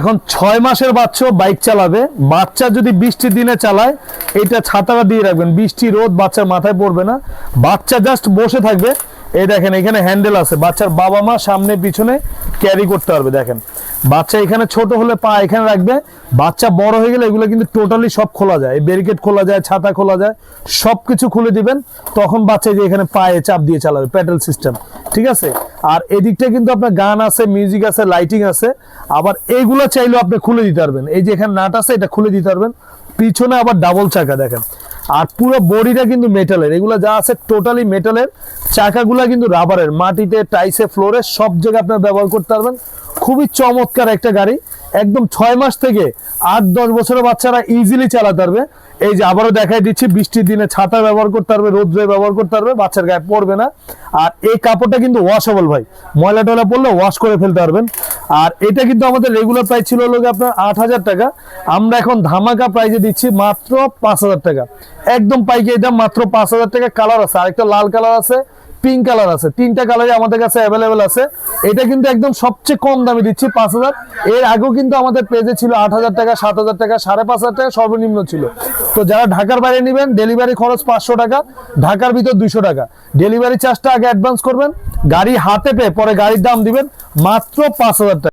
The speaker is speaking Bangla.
এখন ছয় মাসের বাচ্চা বাইক চালাবে। বাচ্চা যদি বৃষ্টির দিনে চালায় এটা ছাতাটা দিয়ে রাখবেন। বৃষ্টি, রোদ বাচ্চার মাথায় পড়বে না। বাচ্চা জাস্ট বসে থাকবে। এই দেখেন, এখানে হ্যান্ডেল আছে। বাচ্চার বাবা মা সামনে, পিছনে ক্যারি করতে পারবে, দেখেন। বাচ্চা এখানে ছোট হলে পা এখানে রাখবে। বাচ্চা বড় হয়ে গেলে এগুলো কিন্তু টোটালি সব খোলা যায়। ব্যারিকেড খোলা যায়, ছাতা খোলা যায় সব কিছু খুলে দিবেন। তখন বাচ্চা যে এখানে পায়ে চাপ দিয়ে চালাবে প্যাডেল সিস্টেম ঠিক আছে? আর এদিকটা কিন্তু আপনার গান আছে মিউজিক আছে লাইটিং আছে। আবার এইগুলো চাইলেও আপনি খুলে দিতে পারবেন। এই যে এখানে নাট আছে, এটা খুলে দিতে পারবেন। পিছনে আবার ডাবল চাকা দেখেন। আর পুরো বডিটা কিন্তু মেটালের এগুলো যা আছে টোটালি মেটালের চাকাগুলো কিন্তু রাবারের মাটিতে টাইসে ফ্লোরে সব জায়গায় আপনার ব্যবহার করতে পারবেন। খুবই চমৎকার একটা গাড়ি। একদম ছয় মাস থেকে আট, দশ বছরের বাচ্চারা ইজিলি চালাতে পারবে। এই যে আবারও দেখাই দিচ্ছি, বৃষ্টির দিনে ছাতা ব্যবহার করতে পারবে, রোদ্রে ব্যবহার করতে পারবে, বাচ্চার গায়ে পড়বে না। আর এই কাপড়টা কিন্তু ওয়াশেবল ভাই। ময়লা টয়লা পড়লে ওয়াশ করে ফেলতে পারবেন। আর এটা কিন্তু আমাদের রেগুলার প্রাইস ছিল লোক আপনার আট হাজার টাকা। আমরা এখন ধামাকা প্রাইজে দিচ্ছি মাত্র পাঁচ হাজার টাকা। একদম পাইকারি দাম মাত্র পাঁচ হাজার টাকা। কালার আছে, আরেকটা লাল কালার আছে। পিঙ্ক কালার আছে। তিনটা কালারই আমাদের কাছে অ্যাভেলেবেল আছে। এটা কিন্তু একদম সবচেয়ে কম দামে দিচ্ছি, পাঁচ হাজার। এর আগেও কিন্তু আমাদের পেজে ছিল আট হাজার টাকা, সাত হাজার টাকা, সাড়ে পাঁচ হাজার টাকা সর্বনিম্ন ছিল। তো যারা ঢাকার বাইরে নেবেন ডেলিভারি খরচ পাঁচশো টাকা, ঢাকার ভিতর দুইশো টাকা। ডেলিভারি চার্জটা আগে অ্যাডভান্স করবেন, গাড়ি হাতে পেয়ে পরে গাড়ির দাম দিবেন মাত্র পাঁচ হাজার টাকা।